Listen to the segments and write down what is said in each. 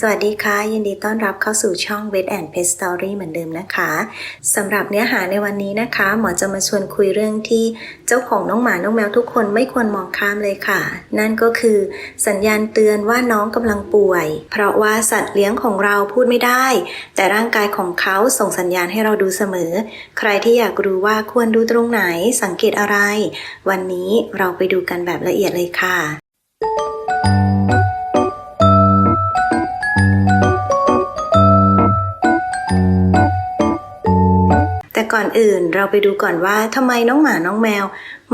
สวัสดีค่ะ ยินดีต้อนรับเข้าสู่ช่อง Vet and Pet Story เหมือนเดิมนะคะสำหรับเนื้อหาในวันนี้นะคะ หมอจะมาชวนคุยเรื่องที่เจ้าของน้องหมาน้องแมวทุกคนไม่ควรมองข้ามเลยค่ะ นั่นก็คือสัญญาณเตือนว่าน้องกำลังป่วย เพราะว่าสัตว์เลี้ยงของเราพูดไม่ได้ แต่ร่างกายของเขาส่งสัญญาณให้เราดูเสมอ ใครที่อยากรู้ว่าควรดูตรงไหนสังเกตอะไร วันนี้เราไปดูกันแบบละเอียดเลยค่ะ อนอื่นเราไปดูก่อนว่าทำไมน้องหมาน้องแมว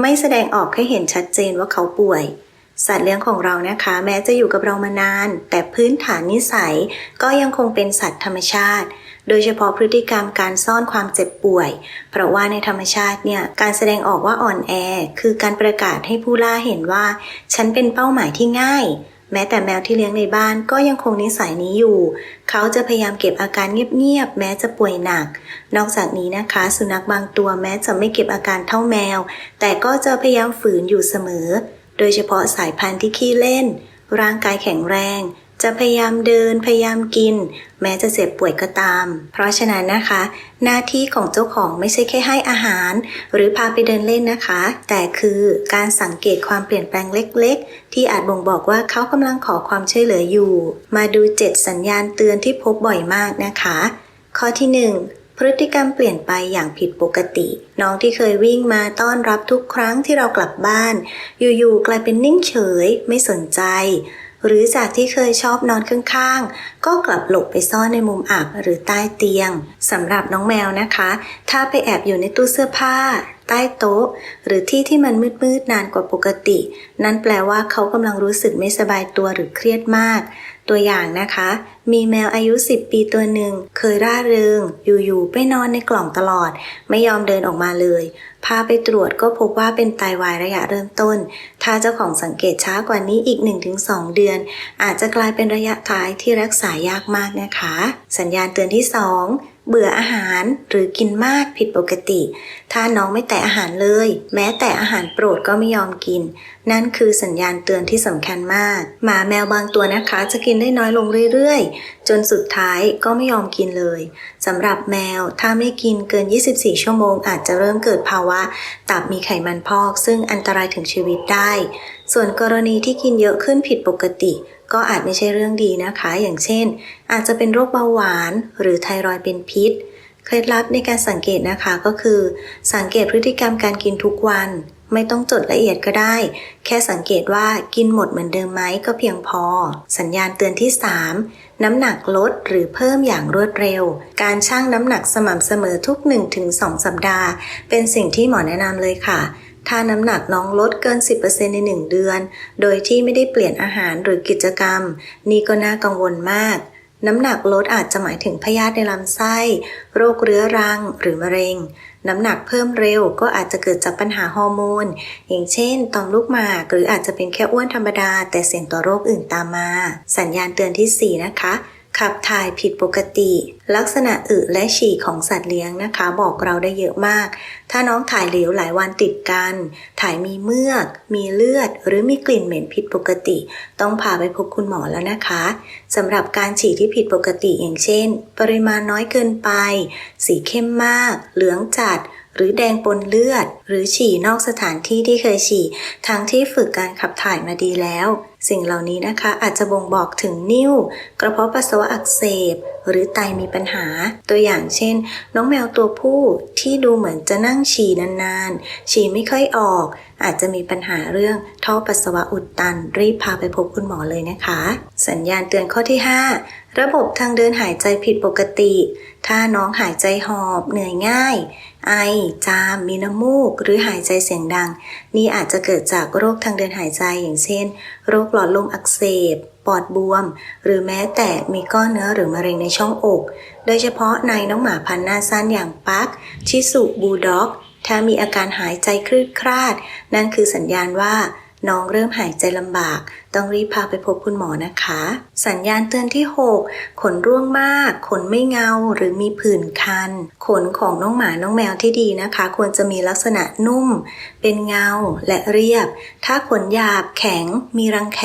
ไม่แสดงออกให้เห็นชัดเจนว่าเขาป่วย สัตว์เลี้ยงของเรานะคะ แม้จะอยู่กับเรามานาน แต่พื้นฐานนิสัย ก็ยังคงเป็นสัตว์ธรรมชาติ โดยเฉพาะพฤติกรรมการซ่อนความเจ็บป่วย เพราะว่าในธรรมชาติเนี่ยการแสดงออกว่าอ่อนแอ คือการประกาศให้ผู้ล่าเห็นว่า ฉันเป็นเป้าหมายที่ง่าย แม้แต่แมวที่เลี้ยงในบ้านก็ยังคงนิสัยนี้อยู่ เขาจะพยายามเก็บอาการเงียบๆ แม้จะป่วยหนัก นอกจากนี้นะคะ สุนัขบางตัวแม้จะไม่เก็บอาการเท่าแมว แต่ก็จะพยายามฝืนอยู่เสมอ โดยเฉพาะสายพันธุ์ที่ขี้เล่น ร่างกายแข็งแรง จะพยายามเดินพยายามกิน แม้จะเจ็บป่วยก็ตาม เพราะฉะนั้นนะคะ หน้าที่ของเจ้าของไม่ใช่แค่ให้อาหาร หรือพาไปเดินเล่นนะคะ แต่คือการสังเกตความเปลี่ยนแปลงเล็ก ๆ ที่อาจบ่งบอกว่าเขากำลังขอความช่วยเหลืออยู่ มาดู 7 สัญญาณเตือนที่พบบ่อยมากนะคะ ข้อที่ 1พฤติกรรมเปลี่ยนไปอย่างผิดปกติ น้องที่เคยวิ่งมาต้อนรับทุกครั้งที่เรากลับบ้าน อยู่ๆกลายเป็นนิ่งเฉย ไม่สนใจ หรือจากที่เคยชอบนอนข้างๆ ก็กลับหลบไปซ่อนในมุมอับหรือใต้เตียงสำหรับน้องแมวนะคะ ถ้าไปแอบอยู่ในตู้เสื้อผ้า ใต้โต๊ะ หรือที่ที่มันมืดๆนานกว่าปกติ นั่นแปลว่าเขากำลังรู้สึกไม่สบายตัวหรือเครียดมาก ตัวอย่างนะคะ มีแมวอายุ 10 ปีตัวหนึ่ง เคยร่าเริง อยู่ๆไปนอนในกล่องตลอด ไม่ยอมเดินออกมาเลย พาไปตรวจก็พบว่าเป็นไตาวายระยะเริ่มต้น ถ้าเจ้าของสังเกตช้ากว่านี้อีก 1-2 เดือน อาจจะกลายเป็นระยะท้ายที่รักษายากมากนะคะ สัญญาณเตือนที่ 2 เบื่ออาหารหรือกินมากผิดปกติ ถ้าน้องไม่แตะอาหารเลย แม้แต่อาหารโปรดก็ไม่ยอมกิน นั่นคือสัญญาณเตือนที่สำคัญมาก หมาแมวบางตัวนะคะ จะกินได้น้อยลงเรื่อยๆ จนสุดท้ายก็ไม่ยอมกินเลยสำหรับแมวถ้าไม่กินเกิน 24 ชั่วโมง อาจจะเริ่มเกิดภาวะตับมีไขมันพอก ซึ่งอันตรายถึงชีวิตได้ ส่วนกรณีที่กินเยอะขึ้นผิดปกติ ก็อาจไม่ใช่เรื่องดีนะคะ อย่างเช่น อาจจะเป็นโรคเบาหวานหรือไทรอยด์เป็นพิษ เคล็ดลับในการสังเกตนะคะก็คือ สังเกตพฤติกรรมการกินทุกวัน ไม่ต้องจดละเอียดก็ได้ แค่สังเกตว่ากินหมดเหมือนเดิมไหมก็เพียงพอ สัญญาณเตือนที่ 3 น้ำหนักลดหรือเพิ่มอย่างรวดเร็ว การชั่งน้ำหนักสม่ำเสมอทุก 1-2 สัปดาห์ เป็นสิ่งที่หมอแนะนำเลยค่ะ ถ้าน้ำหนักน้องลดเกิน 10%ใน 1 เดือน โดยที่ไม่ได้เปลี่ยนอาหารหรือกิจกรรม นี่ก็น่ากังวลมาก น้ำหนักลดอาจจะหมายถึงพยาธิในลำไส้ โรคเรื้อรัง หรือมะเร็ง น้ำหนักเพิ่มเร็วก็อาจจะเกิดจากปัญหาฮอร์โมน อย่างเช่นต่อมลูกหมาก หรืออาจจะเป็นแค่อ้วนธรรมดา แต่เสี่ยงต่อโรคอื่นตามมา สัญญาณเตือนทีสี่4 นะคะ ขับถ่ายผิดปกติ ลักษณะอึและฉี่ของสัตว์เลี้ยงนะคะ บอกเราได้เยอะมาก ถ้าน้องถ่ายเหลวหลายวันติดกัน ถ่ายมีเมือก มีเลือด หรือมีกลิ่นเหม็นผิดปกติ ต้องพาไปพบคุณหมอแล้วนะคะสำหรับการฉี่ที่ผิดปกติอย่างเช่น ปริมาณน้อยเกินไป สีเข้มมาก เหลืองจัด หรือแดงปนเลือด หรือฉี่นอกสถานที่ที่เคยฉี่ ทั้งที่ฝึกการขับถ่ายมาดีแล้ว สิ่งเหล่านี้นะคะอาจจะบ่งบอกถึงนิ่ว กระเพาะปัสสาวะอักเสบ หรือไตมีปัญหา ตัวอย่างเช่น น้องแมวตัวผู้ที่ดูเหมือนจะนั่งฉี่นานๆ ฉี่ไม่ค่อยออก อาจจะมีปัญหาเรื่องท่อปัสสาวะอุดตัน รีบพาไปพบคุณหมอเลยนะคะ สัญญาณเตือนข้อที่ 5 ระบบทางเดินหายใจผิดปกติ ถ้าน้องหายใจหอบ เหนื่อยง่าย ไอ จาม มีน้ำมูก หรือหายใจเสียงดัง นี่อาจจะเกิดจากโรคทางเดินหายใจอย่างเช่น โรคหลอดลมอักเสบ ปอดบวม หรือแม้แต่มีก้อนเนื้อหรือมะเร็งในช่องอก โดยเฉพาะในน้องหมาพันธุ์หน้าสั้นอย่างปัก ชิสุบูด็อก ถ้ามีอาการหายใจคลืดคลาด นั่นคือสัญญาณว่า น้องเริ่มหายใจลำบาก ต้องรีบพาไปพบคุณหมอนะคะ สัญญาณเตือนที่ 6 ขนร่วงมาก ขนไม่เงาหรือมีผื่นคัน ขนของน้องหมาน้องแมวที่ดีนะคะ ควรจะมีลักษณะนุ่ม เป็นเงาและเรียบ ถ้าขนหยาบแข็ง มีรังแค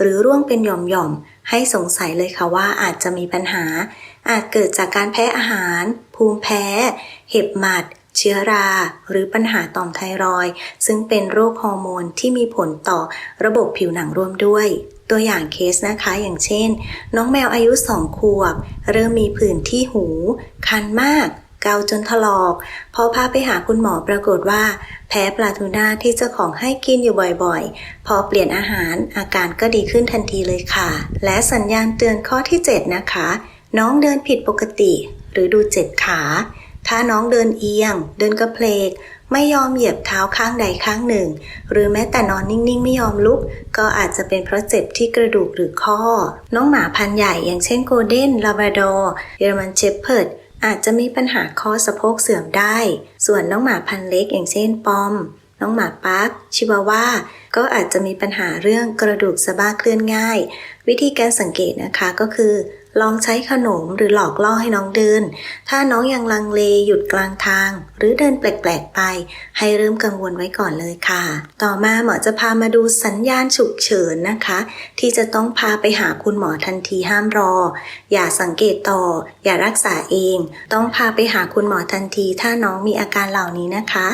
หรือร่วงเป็นหย่อมๆ ให้สงสัยเลยค่ะว่าอาจจะมีปัญหา อาจเกิดจากการแพ้อาหาร ภูมิแพ้ เห็บหมัด เชื้อรา หรือปัญหาต่อมไทรอยด์ซึ่งเป็นโรคฮอร์โมนที่มีผลต่อระบบผิวหนังร่วมด้วย ตัวอย่างเคสนะคะอย่างเช่น น้องแมวอายุสองขวบ เริ่มมีผื่นที่หู คันมากเกาจนถลอก พอพาไปหาคุณหมอปรากฏว่า แพ้ปลาทูน่าที่เจ้าของให้กินอยู่บ่อยๆ พอเปลี่ยนอาหารอาการก็ดีขึ้นทันทีเลยค่ะ และสัญญาณเตือนข้อที่ 7 นะคะ น้องเดินผิดปกติ หรือดูเจ็บขา ถ้าน้องเดินเอียง เดินกระเพลก ไม่ยอมเหยียบเท้าข้างใดข้างหนึ่ง หรือแม้แต่นอนนิ่งๆ ไม่ยอมลุก ก็อาจจะเป็นเพราะเจ็บที่กระดูกหรือข้อ น้องหมาพันธุ์ใหญ่อย่างเช่นโกลเด้น ลาบราดอร์ เยอรมันเชพเพิร์ดอาจจะมีปัญหาข้อสะโพกเสื่อมได้ ส่วนน้องหมาพันธุ์เล็กอย่างเช่นปอม น้องหมาปักชิวาว่า ก็อาจจะมีปัญหาเรื่องกระดูกสะบ้าเคลื่อนง่าย วิธีการสังเกตนะคะก็คือ ลองใช้ขนมหรือหลอกล่อให้น้องเดิน ถ้าน้องยังลังเลหยุดกลางทาง หรือเดินแปลกๆไป ให้เริ่มกังวลไว้ก่อนเลยค่ะ ต่อมาหมอจะพามาดูสัญญาณฉุกเฉินนะคะ ที่จะต้องพาไปหาคุณหมอทันทีห้ามรอ อย่าสังเกตต่อ อย่ารักษาเอง ต้องพาไปหาคุณหมอทันที ถ้าน้องมีอาการเหล่านี้นะคะ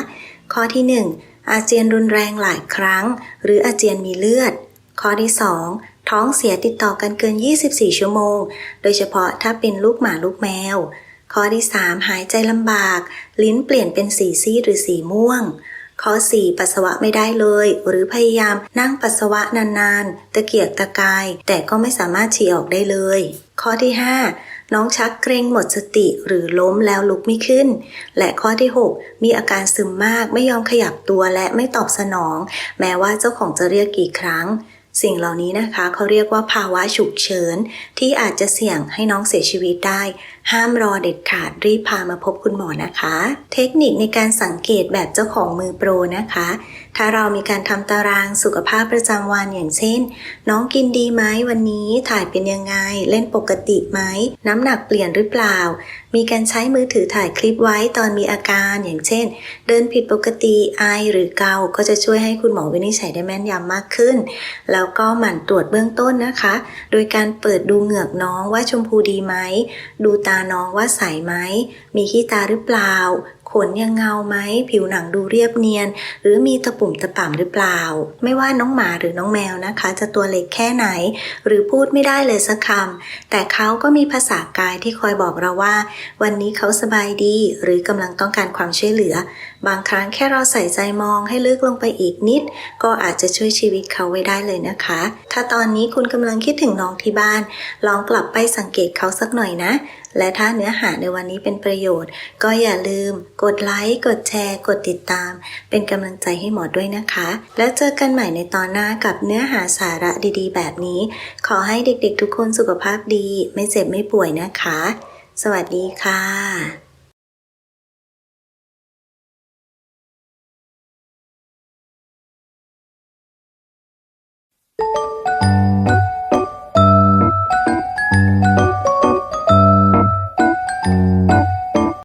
ข้อที่ 1 อาเจียนรุนแรงหลายครั้ง หรืออาเจียนมีเลือด ข้อที่ 2 ท้องเสียติดต่อกันเกิน 24 ชั่วโมง โดยเฉพาะถ้าเป็นลูกหมาลูกแมว ข้อที่ 3 หายใจลำบาก ลิ้นเปลี่ยนเป็นสีซีดหรือสีม่วง ข้อ 4 ปัสสาวะไม่ได้เลย หรือพยายามนั่งปัสสาวะนานๆ ตะเกียกตะกาย แต่ก็ไม่สามารถฉี่ออกได้เลย ข้อที่ 5 น้องชักเกรงหมดสติหรือล้มแล้วลุกไม่ขึ้น และข้อที่ 6 มีอาการซึมมากไม่ยอมขยับตัวและไม่ตอบสนอง แม้ว่าเจ้าของจะเรียกกี่ครั้ง สิ่งเหล่านี้นะคะเขาเรียกว่าภาวะฉุกเฉินที่อาจจะเสี่ยงให้น้องเสียชีวิตได้ ห้ามรอเด็ดขาดรีบพามาพบคุณหมอนะคะ เทคนิคในการสังเกตแบบเจ้าของมือโปรนะคะ ถ้าเรามีการทำตารางสุขภาพประจำวันอย่างเช่น น้องกินดีไหมวันนี้ถ่ายเป็นยังไง เล่นปกติไหม น้ำหนักเปลี่ยนหรือเปล่า มีการใช้มือถือถ่ายคลิปไว้ตอนมีอาการอย่างเช่น เดินผิดปกติไอหรือเกาก็จะช่วยให้คุณหมอวินิจฉัยได้แม่นยำมากขึ้น แล้วก็หมั่นตรวจเบื้องต้นนะคะ โดยการเปิดดูเหงือกน้องว่าชมพูดีไหมดูตาาน้องว่าใสไหม มีขี้ตาหรือเปล่า ขนยังเงาไหม ผิวหนังดูเรียบเนียน หรือมีตะปุ่มตะป่ำหรือเปล่า ไม่ว่าน้องหมาหรือน้องแมวนะคะ จะตัวเล็กแค่ไหน หรือพูดไม่ได้เลยสักคำ แต่เขาก็มีภาษากายที่คอยบอกเราว่า วันนี้เขาสบายดี หรือกำลังต้องการความช่วยเหลือ บางครั้งแค่เราใส่ใจมองให้ลึกลงไปอีกนิด ก็อาจจะช่วยชีวิตเขาไว้ได้เลยนะคะ ถ้าตอนนี้คุณกำลังคิดถึงน้องที่บ้าน ลองกลับไปสังเกตเขาสักหน่อยนะ และถ้าเนื้อหาในวันนี้เป็นประโยชน์ ก็อย่าลืม กดไลค์กดแชร์ กดติดตาม เป็นกำลังใจให้หมอด้วยนะคะ แล้วเจอกันใหม่ในตอนหน้ากับเนื้อหาสาระดีๆ แบบนี้ ขอให้เด็กๆ ทุกคนสุขภาพดี ไม่เจ็บไม่ป่วยนะคะ สวัสดีค่ะ